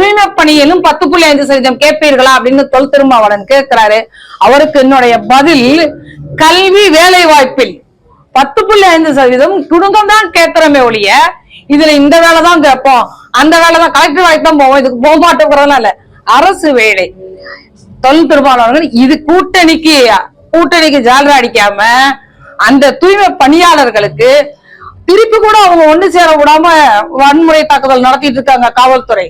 தூய்மை பணியிலும் பத்து புள்ளி ஐந்து சதவீதம் கேட்பீர்களா அப்படின்னு தொல் திருமாவளன் கேட்கிறாரு. அவருக்கு என்னுடைய பதில் கல்வி வேலை வாய்ப்பில் பத்து புள்ளி ஐந்து சதவீதம் குடும்பம் தான் கேட்கிறோமே ஒழிய இதுல இந்த வேலை தான் கேட்போம். அந்த வேலை தான் கலெக்டர் வாய்ப்பு தான் போவோம். இதுக்கு போக மாட்டோங்கிறதுலாம் இல்ல. அரசு வேலை. தொல் திருமாவளவர்கள் இது கூட்டணிக்கு கூட்டணிக்கு ஜாலரா அடிக்காம அந்த தூய்மை பணியாளர்களுக்கு திருப்பி கூட அவங்க ஒண்ணு சேர விடாம வன்முறை தாக்குதல் நடத்திட்டு இருக்காங்க காவல்துறை.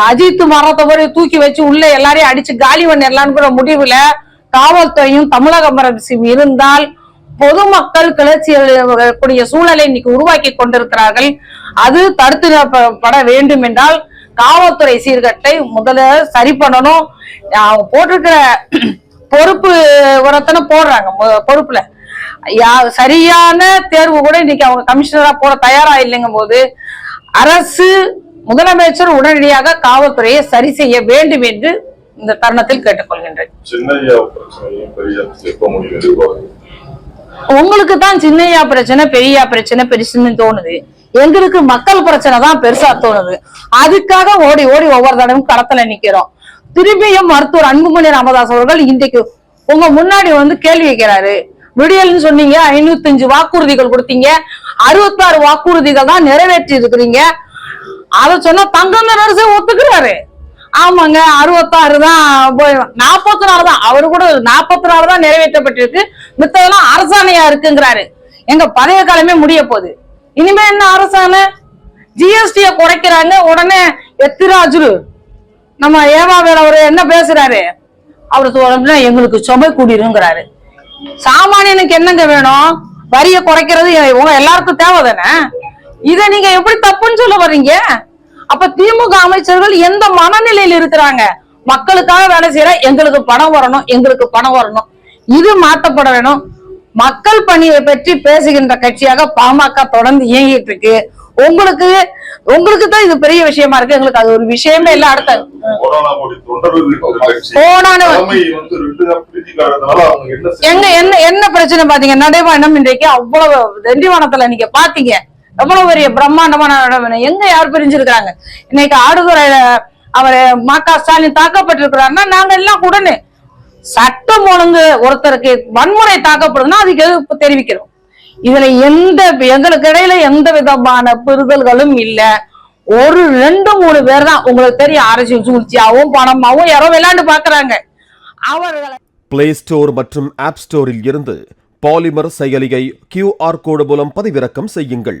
அஜித் மரத்தை போய் தூக்கி வச்சு உள்ள எல்லாரையும் அடிச்சு காலி பண்ணிடலாம்ங்கிற முடிவுல காவல்துறையும் தமிழக அரசும் இருந்தால் பொதுமக்கள் கிளர்ச்சி கூடிய சூழலை இன்னைக்கு உருவாக்கி கொண்டிருக்கிறார்கள். அது தடுத்து நிறுத்தப்பட வேண்டும் என்றால் காவல்துறை சீர்கட்டை முதல்ல சரி பண்ணணும். அவங்க போட்டிருக்கிற பொறுப்பு ஒருத்தனை போடுறாங்க. பொறுப்புல. யா- சரியான தேர்வு கூட இன்னைக்கு அவங்க கமிஷனரா போட தயாரா இல்லைங்கும் போது அரசு முதலமைச்சர் உடனடியாக காவல்துறையை சரி செய்ய வேண்டும் என்று இந்த தருணத்தில் கேட்டுக்கொள்கின்றேன். உங்களுக்கு தான் சின்னையா பிரச்சனை பெரியா பிரச்சனை பெருசுன்னு தோணுது. எங்களுக்கு மக்கள் பிரச்சனை தான் பெருசா தோணுது. அதுக்காக ஓடி ஓடி ஒவ்வொரு தடவையும் களத்துல நிக்கிறோம். திரும்பியும் மருத்துவர் அன்புமணி ராமதாஸ் அவர்கள் இன்றைக்கு உங்க முன்னாடி வந்து கேள்வி கேட்கிறாரு. விடியல்னு சொன்னீங்க ஐநூத்தஞ்சு வாக்குறுதிகள் கொடுத்தீங்க. அறுபத்தாறு வாக்குறுதிகள் தான் நிறைவேற்றி இருக்கிறீங்க அத சொன்னா தங்கம் நரசு ஒத்துக்கிறாரு. ஆமாங்க அறுபத்தாறு தான் நாற்பத்தி நாலு தான் அவரு கூட நாற்பத்தி நாலு தான் நிறைவேற்றப்பட்டிருக்கு. மித்ததெல்லாம் அரசாணையா இருக்குங்கிறாரு. எங்க பழைய காலமே முடிய போகுது. இனிமே என்ன அரசாணை? ஜிஎஸ்டிய குறைக்கிறாங்க. உடனே எத்திராஜுரு நம்ம ஏவா அவரு என்ன பேசுறாரு? அவரு சொல்றதுன்னா எங்களுக்கு சுமை கூடிருங்கிறாரு. சாமானியனுக்கு என்னங்க வேணும்? வரிய குறைக்கிறது உங்க எல்லாருக்கும் தேவை தானே இத நீங்க எப்படி தப்புன்னு சொல்ல வர்றீங்க? அப்ப திமுக அமைச்சர்கள் எந்த மனநிலையில் இருக்கிறாங்க? மக்களுக்காக வேலை செய்யற எங்களுக்கு பணம் வரணும் எங்களுக்கு பணம் வரணும். இது மாற்றப்பட வேணும். மக்கள் பணியை பற்றி பேசுகின்ற கட்சியாக பாமக தொடர்ந்து இயங்கிட்டு இருக்கு. உங்களுக்கு உங்களுக்கு தான் இது பெரிய விஷயமா இருக்கு. எங்களுக்கு அது ஒரு விஷயமே இல்ல. அடுத்த எங்க? என்ன என்ன பிரச்சனை பாத்தீங்க நடைபயணம் இன்றைக்கு அவ்வளவு திண்டிவனத்துல நீங்க பாத்தீங்க எவ்வளவு பெரிய பிரம்மாண்டமான நடைபயணம் எங்க யார் பிரிஞ்சிருக்காங்க இன்னைக்கு ஆடுதுறையில அவர் ம க. ஸ்டாலின் தாக்கப்பட்டிருக்கிறாருன்னா நாங்க எல்லாம் உடனே சட்டம் ஒழுங்கு ஒருத்தருக்கு வன்முறை தாக்கப்படுதுன்னா அதுக்கு எதிர்ப்பு தெரிவிக்கிறோம். இதுல எந்த எங்களுக்கு இடையில எந்த விதமான புரிதல்களும் இல்ல. ஒரு ரெண்டு மூணு பேர் தான் உங்களுக்கு தெரியும் அரசியல் சூழ்ச்சியாவும் பணமாவும் யாரோ விளையாண்டு பாக்குறாங்க. அவர்களை பிளே ஸ்டோர் மற்றும் ஆப் ஸ்டோரில் இருந்து பாலிமர் செயலியை கியூஆர் கோடு மூலம் பதிவிறக்கம் செய்யுங்கள்.